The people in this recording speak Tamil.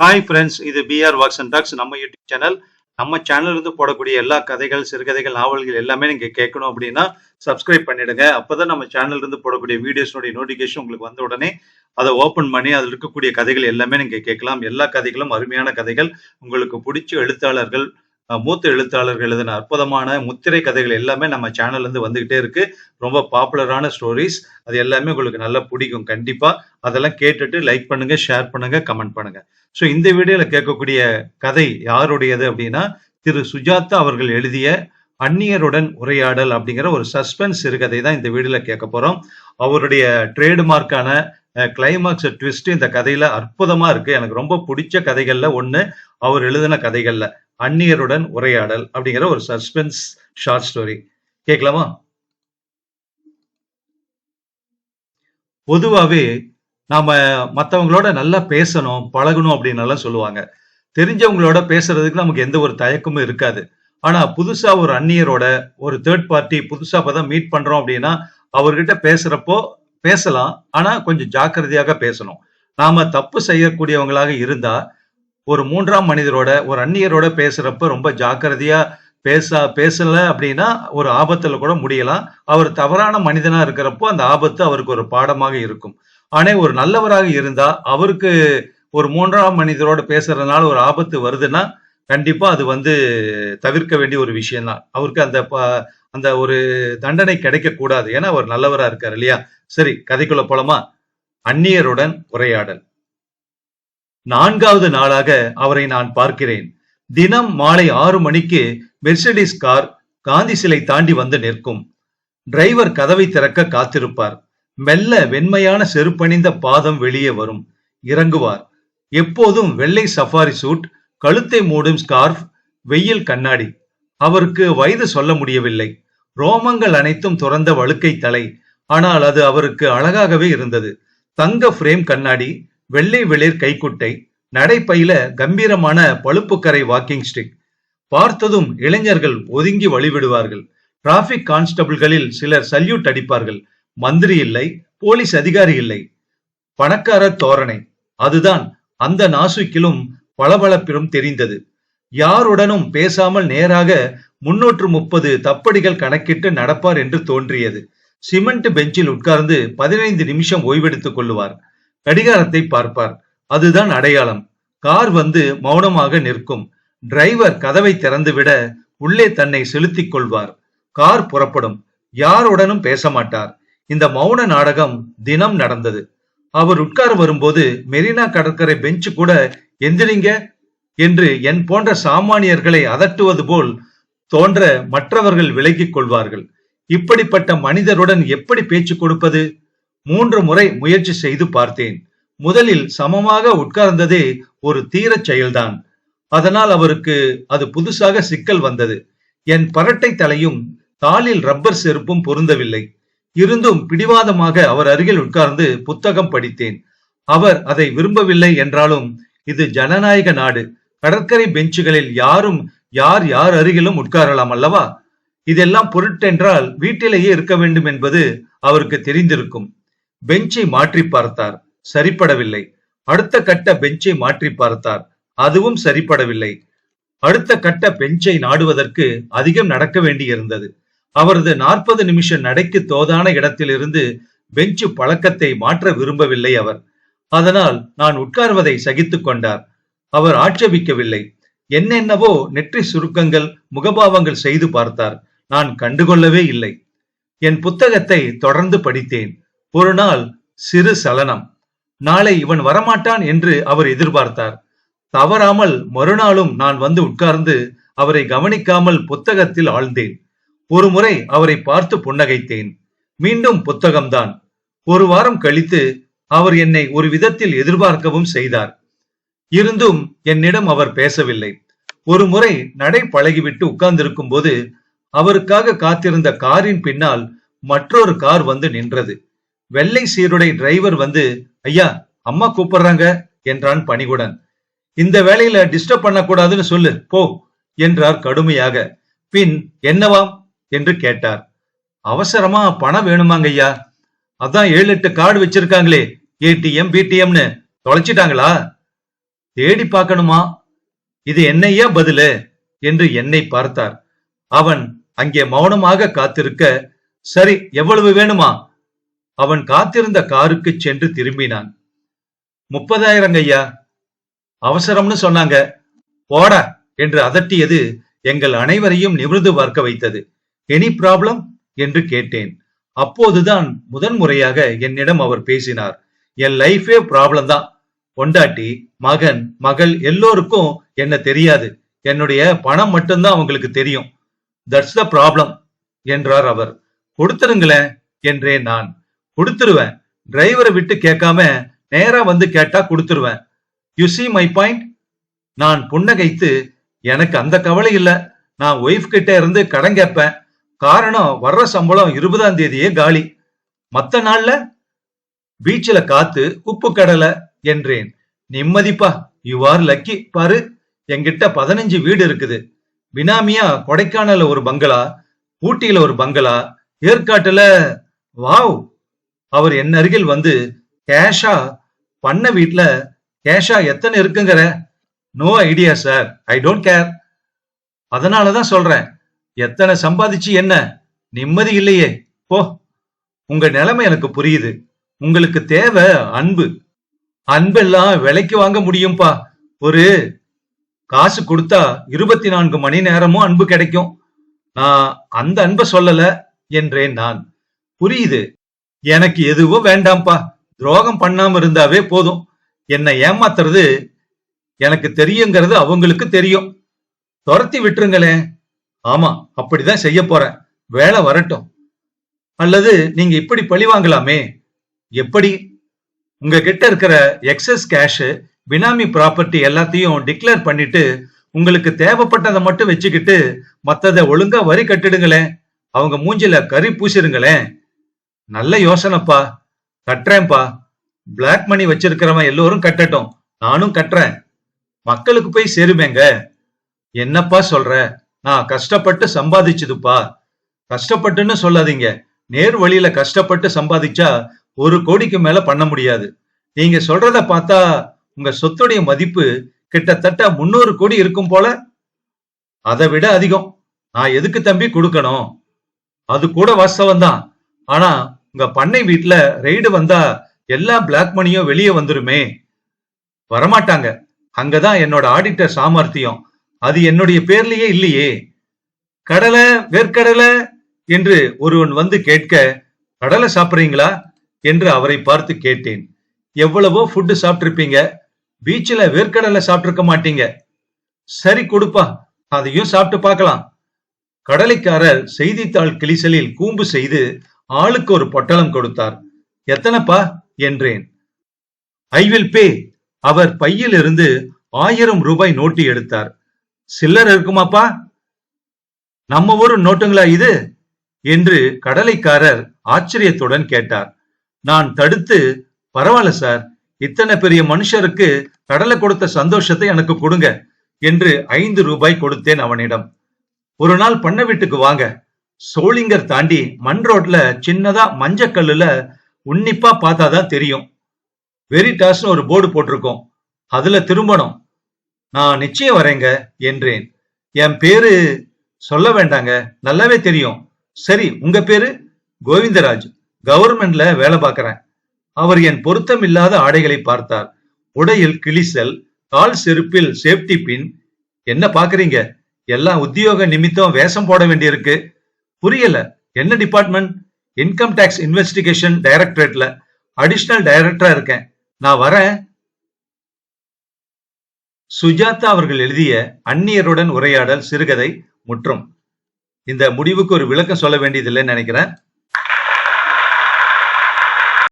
ஹாய் ஃப்ரெண்ட்ஸ் இது பிஆர் வாக்ஸ் அண்ட் டாக்ஸ் நம்ம யூடியூப் சேனல் நம்ம சேனல் இருந்து போடக்கூடிய எல்லா கதைகள் சிறுகதைகள் நாவல்கள் எல்லாமே நீங்க கேட்கணும் அப்படின்னா சப்ஸ்கிரைப் பண்ணிடுங்க. அப்பதான் நம்ம சேனல் இருந்து போடக்கூடிய வீடியோஸ்னுடைய நோட்டிபிகேஷன் உங்களுக்கு வந்த உடனே அதை ஓபன் பண்ணி அதில் இருக்கக்கூடிய கதைகள் எல்லாமே நீங்க கேட்கலாம். எல்லா கதைகளும் அருமையான கதைகள். உங்களுக்கு பிடிச்ச எழுத்தாளர்கள் மூத்த எழுத்தாளர்கள் எழுதின அற்புதமான முத்திரை கதைகள் எல்லாமே நம்ம சேனல்லேருந்து வந்துகிட்டே இருக்கு. ரொம்ப பாப்புலரான ஸ்டோரிஸ் அது எல்லாமே உங்களுக்கு நல்லா பிடிக்கும் கண்டிப்பா. அதெல்லாம் கேட்டுட்டு லைக் பண்ணுங்க ஷேர் பண்ணுங்க கமெண்ட் பண்ணுங்க. ஸோ இந்த வீடியோல கேட்கக்கூடிய கதை யாருடையது அப்படின்னா திரு சுஜாதா அவர்கள் எழுதிய அந்நியருடன் உரையாடல் அப்படிங்கிற ஒரு சஸ்பென்ஸ் சிறுகதை தான் இந்த வீடியோல கேட்க போறோம். அவருடைய ட்ரேட்மார்க்கான கிளைமாக்ஸ் ட்விஸ்ட் இந்த கதையில அற்புதமா இருக்கு. எனக்கு ரொம்ப பிடிச்ச கதைகள்ல ஒண்ணு அவர் எழுதின கதைகள்ல. அந்நியருடன் உரையாடல் அப்படிங்கிற ஒரு சஸ்பென்ஸ் ஷார்ட் ஸ்டோரி கேட்கலாமா? பொதுவாகவே நாம மற்றவங்களோட நல்லா பேசணும் பழகணும் அப்படின்னு எல்லாம் சொல்லுவாங்க. தெரிஞ்சவங்களோட பேசுறதுக்கு நமக்கு எந்த ஒரு தயக்கமும் இருக்காது. ஆனா புதுசா ஒரு அந்நியரோட ஒரு தேர்ட் பார்ட்டி புதுசா இப்பதான் மீட் பண்றோம் அப்படின்னா அவர்கிட்ட பேசுறப்போ பேசலாம். ஆனா கொஞ்சம் ஜாக்கிரதையாக பேசணும். நாம தப்பு செய்யக்கூடியவங்களாக இருந்தா ஒரு மூன்றாம் மனிதரோட ஒரு அந்நியரோட பேசுறப்ப ரொம்ப ஜாக்கிரதையா பேச பேசல அப்படின்னா ஒரு ஆபத்துல கூட முடியலாம். அவர் தவறான மனிதனா இருக்கிறப்போ அந்த ஆபத்து அவருக்கு ஒரு பாடமாக இருக்கும். ஆனா ஒரு நல்லவராக இருந்தா அவருக்கு ஒரு மூன்றாம் மனிதரோட பேசுறதுனால ஒரு ஆபத்து வருதுன்னா கண்டிப்பா அது வந்து தவிர்க்க வேண்டிய ஒரு விஷயம் தான் அவருக்கு அந்த ப- அந்த ஒரு தண்டனை கிடைக்க கூடாது ஏன்னா அவர் நல்லவரா இருக்காரு இல்லையா? சரி கதைக்குள்ள போலமா? அந்நியருடன் உரையாடல். நான்காவது நாளாக அவரை நான் பார்க்கிறேன். தினம் மாலை ஆறு மணிக்கு மெர்சடிஸ் கார் காந்தி சிலை தாண்டி வந்து நிற்கும். டிரைவர் கதவை திறக்க காத்திருப்பார். மெல்ல வெண்மையான செருப்பணிந்த பாதம் வெளியே வரும். இறங்குவார். எப்போதும் வெள்ளை சஃபாரி சூட் கழுத்தை மூடும் ஸ்கார்ஃப் வெயில் கண்ணாடி. அவருக்கு வயது சொல்ல முடியவில்லை. ரோமங்கள் அனைத்தும் துறந்த வழுக்கை தலை. ஆனால் அது அவருக்கு அழகாகவே இருந்தது. தங்க பிரேம் கண்ணாடி வெள்ளை வெளிர் கைக்குட்டை நடைப்பையில கம்பீரமான பழுப்புக்கரை வாக்கிங் ஸ்டிக் பார்த்ததும் இளைஞர்கள் ஒதுங்கி வழிவிடுவார்கள். டிராபிக் கான்ஸ்டபிள்களில் சிலர் சல்யூட் அடிப்பார்கள். மந்திரி இல்லை போலீஸ் அதிகாரி இல்லை. பணக்கார தோரணை. அதுதான் அந்த நாசுக்கிலும் பளபளப்பிலும் தெரிந்தது. யாருடனும் பேசாமல் நேராக முன்னூற்று முப்பது தப்படிகள் கணக்கிட்டு நடப்பார் என்று தோன்றியது. சிமெண்ட் பெஞ்சில் உட்கார்ந்து பதினைந்து நிமிஷம் ஓய்வெடுத்துக் கொள்ளுவார். கடிகாரத்தை பார்ப்பார். அதுதான் அடையாளம். கார் வந்து மௌனமாக நிற்கும். டிரைவர் கதவை திறந்துவிட உள்ளே தன்னை செலுத்திக் கொள்வார். கார் புறப்படும். யாருடனும் பேச மாட்டார் இந்த மௌன நாடகம் தினம் நடந்தது. அவர் உட்கார வரும்போது மெரினா கடற்கரை பெஞ்சு கூட எந்திரிங்க என்று என் போன்ற சாமானியர்களை அதட்டுவது போல் தோன்ற மற்றவர்கள் விலகிக் கொள்வார்கள். இப்படிப்பட்ட மனிதருடன் எப்படி பேச்சு கொடுப்பது? மூன்று முறை முயற்சி செய்து பார்த்தேன். முதலில் சமமாக உட்கார்ந்ததே ஒரு தீரச் செயல்தான். அதனால் அவருக்கு அது புதுசாக சிக்கல் வந்தது. என் பரட்டை தலையும் காலில் ரப்பர் செருப்பும் பொருந்தவில்லை. இருந்தும் பிடிவாதமாக அவர் அருகில் உட்கார்ந்து புத்தகம் படித்தேன். அவர் அதை விரும்பவில்லை என்றாலும் இது ஜனநாயக நாடு. கடற்கரை பெஞ்சுகளில் யாரும் யார் யார் அருகிலும் உட்காரலாம் அல்லவா? இதெல்லாம் பொருட்டென்றால் வீட்டிலேயே இருக்க வேண்டும் என்பது அவருக்கு தெரிந்திருக்கும். பெஞ்சை மாற்றி பார்த்தார். சரிப்படவில்லை. அடுத்த கட்ட பெஞ்சை மாற்றி பார்த்தார். அதுவும் சரிப்படவில்லை. அடுத்த கட்ட பெஞ்சை நாடுவதற்கு அதிகம் நடக்க வேண்டியிருந்தது. அவரது நாற்பது நிமிஷ நடைக்கு தோதான இடத்திலிருந்து பெஞ்சு பழக்கத்தை மாற்ற விரும்பவில்லை அவர். அதனால் நான் உட்கார்வதை சகித்துக் கொண்டார். அவர் ஆட்சேபிக்கவில்லை. என்னென்னவோ நெற்றி சுருக்கங்கள் முகபாவங்கள் செய்து பார்த்தார். நான் கண்டுகொள்ளவே இல்லை. என் புத்தகத்தை தொடர்ந்து படித்தேன். ஒரு நாள் சிறு சலனம். நாளை இவன் வரமாட்டான் என்று அவர் எதிர்பார்த்தார். தவறாமல் மறுநாளும் நான் வந்து உட்கார்ந்து அவரை கவனிக்காமல் புத்தகத்தில் ஆழ்ந்தேன். ஒரு முறை அவரை பார்த்து புன்னகைத்தேன். மீண்டும் புத்தகம்தான். ஒரு வாரம் கழித்து அவர் என்னை ஒரு விதத்தில் எதிர்பார்க்கவும் செய்தார். இருந்தும் என்னிடம் அவர் பேசவில்லை. ஒரு முறை நடை பழகிவிட்டு உட்கார்ந்திருக்கும் போது அவருக்காக காத்திருந்த காரின் பின்னால் மற்றொரு கார் வந்து நின்றது. வெள்ளை சீருடை டிரைவர் வந்து ஐயா அம்மா கூப்பிடுறாங்க என்றான் பணிகுடன். இந்த வேலையில டிஸ்டர்ப் பண்ணக்கூடாதுன்னு சொல்லு போ என்றார் கடுமையாக. பின் என்னவாம்? என்று கேட்டார். அவசரமா பணம் வேணுமாங்க ஐயா. அதான் ஏழு எட்டு கார்டு வச்சிருக்காங்களே ஏடிஎம் பிடிஎம்னு. தொலைச்சிட்டாங்களா? தேடி பார்க்கணுமா? இது என்னையா பதிலு? என்று என்னை பார்த்தார். அவன் அங்கே மௌனமாக காத்திருக்க சரி எவ்வளவு வேணுமா? அவன் காத்திருந்த காருக்கு சென்று திரும்பினான். முப்பதாயிரங்க ஐயா. அவசரம்னு சொன்னாங்க. போடா என்று அதட்டியது எங்கள் அனைவரையும் நிமிர்ந்து பார்க்க வைத்தது. Any problem? என்று கேட்டேன். அப்போதுதான் முதன் முறையாக என்னிடம் அவர் பேசினார். என் லைஃபே ப்ராப்ளம் தான். பொண்டாட்டி மகன் மகள் எல்லோருக்கும் என்ன தெரியாது. என்னுடைய பணம் மட்டும்தான் அவங்களுக்கு தெரியும். தட்ஸ் த ப்ராப்ளம் என்றார் அவர். கொடுத்துருங்களேன் என்றேன் நான். கொடுத்துருவேன். டிரைவரை விட்டு கேட்காம நேரா வந்து கேட்டா கொடுத்துருவேன். யூ சி மை பாயிண்ட் நான் புன்னகைத்து எனக்கு அந்த கவலை இல்ல. நான் ஒய்ஃப் கிட்ட இருந்து கடன் கேட்பேன். காரணம் வர்ற சம்பளம் இருபதாம் தேதியே காலி. மத்த நாள்ல? பீச்சில காத்து உப்பு கடலை என்றேன். நிம்மதிப்பா யூ ஆர் லக்கி பாரு. என்கிட்ட பதினஞ்சு வீடு இருக்குது. பினாமியா கொடைக்கானல்ல ஒரு பங்களா ஊட்டியில ஒரு பங்களா ஏற்காட்டுல வாவ் அவர் என் அருகில் வந்து கேஷா பண்ண வீட்டுல கேஷா எத்தனை இருக்குங்கிற? No idea sir I don't care அதனாலதான் சொல்றேன். எத்தனை சம்பாதிச்சு என்ன? நிம்மதி இல்லையே. போ. உங்க நிலைமை எனக்கு புரியுது. உங்களுக்கு தேவை அன்பு. அன்பெல்லாம் விலைக்கு வாங்க முடியும்பா. ஒரு காசு கொடுத்தா இருபத்தி நான்கு மணி நேரமும் அன்பு கிடைக்கும். நான் அந்த அன்பை சொல்லல என்றேன் நான். புரியுது. எனக்கு எதுவும் வேண்டாம்ப்பா. துரோகம் பண்ணாம இருந்தாவே போதும். என்னை ஏமாத்துறது எனக்கு தெரியுங்கிறது அவங்களுக்கு தெரியும். துரத்தி விட்டுருங்களே. ஆமா அப்படிதான் செய்ய போறேன். வேலை வரட்டும். அல்லது நீங்க இப்படி பழி வாங்கலாமே. எப்படி? உங்ககிட்ட இருக்கிற எக்ஸஸ் கேஷ் பினாமி ப்ராப்பர்ட்டி எல்லாத்தையும் டிக்ளேர் பண்ணிட்டு உங்களுக்கு தேவைப்பட்டதை மட்டும் வச்சுக்கிட்டு மத்ததை ஒழுங்கா வரி கட்டிடுங்களேன். அவங்க மூஞ்சில கறி பூசிருங்களேன். நல்ல யோசனைப்பா. கட்டுறேன்ப்பா. பிளாக் மணி வச்சிருக்கிறவன் எல்லோரும் கட்டட்டும். நானும் கட்டுறேன். மக்களுக்கு போய் சேருமேங்க. என்னப்பா சொல்ற? நான் கஷ்டப்பட்டு சம்பாதிச்சதுப்பா. கஷ்டப்பட்டுன்னு சொல்லாதீங்க. நேர் வழியில கஷ்டப்பட்டு சம்பாதிச்சா ஒரு கோடிக்கு மேல பண்ண முடியாது. நீங்க சொல்றத பார்த்தா உங்க சொத்துடைய மதிப்பு கிட்டத்தட்ட முன்னூறு கோடி இருக்கும் போல. அதை விட அதிகம். நான் எதுக்கு தம்பி கொடுக்கணும்? அது கூட வாஸ்தவம் தான் ஆனா உங்க பண்ணை வீட்ல ரெய்டு வந்தா எல்லா பிளாக் மணியும் வெளியே வந்துருமே. வரமாட்டாங்க. அங்கதான் என்னோட ஆடிட்டர் சாமர்த்தியம். அது என்னுடைய பேர்லயே இல்லையே. கடலை வேர்க்கடலை என்று ஒருவன் வந்து கேட்க கடலை சாப்பிடுறீங்களா? என்று அவரை பார்த்து கேட்டேன். எவ்வளவோ ஃபுட்டு சாப்பிட்ருப்பீங்க பீச்சில் வேர்க்கடலை சாப்பிட்ருக்க மாட்டீங்க. சரி கொடுப்பா. அதையும் சாப்பிட்டு பார்க்கலாம். கடலைக்காரர் செய்தித்தாள் கிளிசலில் கூம்பு செய்து ஆளுக்கு ஒரு பொட்டலம் கொடுத்தார். எத்தனைப்பா? என்றேன். ஐ வில் பே. அவர் பையில் இருந்து ஆயிரம் ரூபாய் நோட்டு எடுத்தார். சில்லர் இருக்குமாப்பா? நம்ம ஊரு நோட்டுங்களா இது? என்று கடலைக்காரர் ஆச்சரியத்துடன் கேட்டார். நான் தடுத்து பரவாயில்ல சார். இத்தனை பெரிய மனுஷருக்கு கடலை கொடுத்த சந்தோஷத்தை எனக்கு கொடுங்க என்று ஐந்து ரூபாய் கொடுத்தேன் அவனிடம். ஒரு நாள் பண்ண வீட்டுக்கு வாங்க. சோளிங்கர் தாண்டி மண் ரோட்ல சின்னதா மஞ்சக்கல்லுல உன்னிப்பா பார்த்தாதான் தெரியும். வெரிடாஸ்னு ஒரு போர்டு போட்டிருக்கோம். அதுல திரும்பணும். நான் நிச்சயம் வரேங்க என்றேன். என் பேரு சொல்ல வேண்டாங்க. நல்லாவே தெரியும். சரி உங்க பேரு? கோவிந்தராஜ். கவர்மெண்ட்ல வேலை பார்க்கறேன். அவர் என் பொருத்தம் இல்லாத ஆடைகளை பார்த்தார். உடையில் கிளிசல் கால் செருப்பில் சேஃப்டி பின். என்ன பாக்குறீங்க எல்லாம் உத்தியோக நிமித்தம் வேஷம் போட வேண்டியிருக்கு. புரியல. என்ன டிபார்ட்மெண்ட் இன்கம் டேக்ஸ் இன்வெஸ்டிகேஷன் டைரக்டரேட்ல அடிஷனல் டைரக்டரா இருக்கேன். நான் வரேன். சுஜாதா அவர்கள் எழுதிய அந்நியருடன் உரையாடல் சிறுகதை முற்றும். இந்த முடிவுக்கு ஒரு விளக்கம் சொல்ல வேண்டியதில்லைன்னு நினைக்கிறேன்.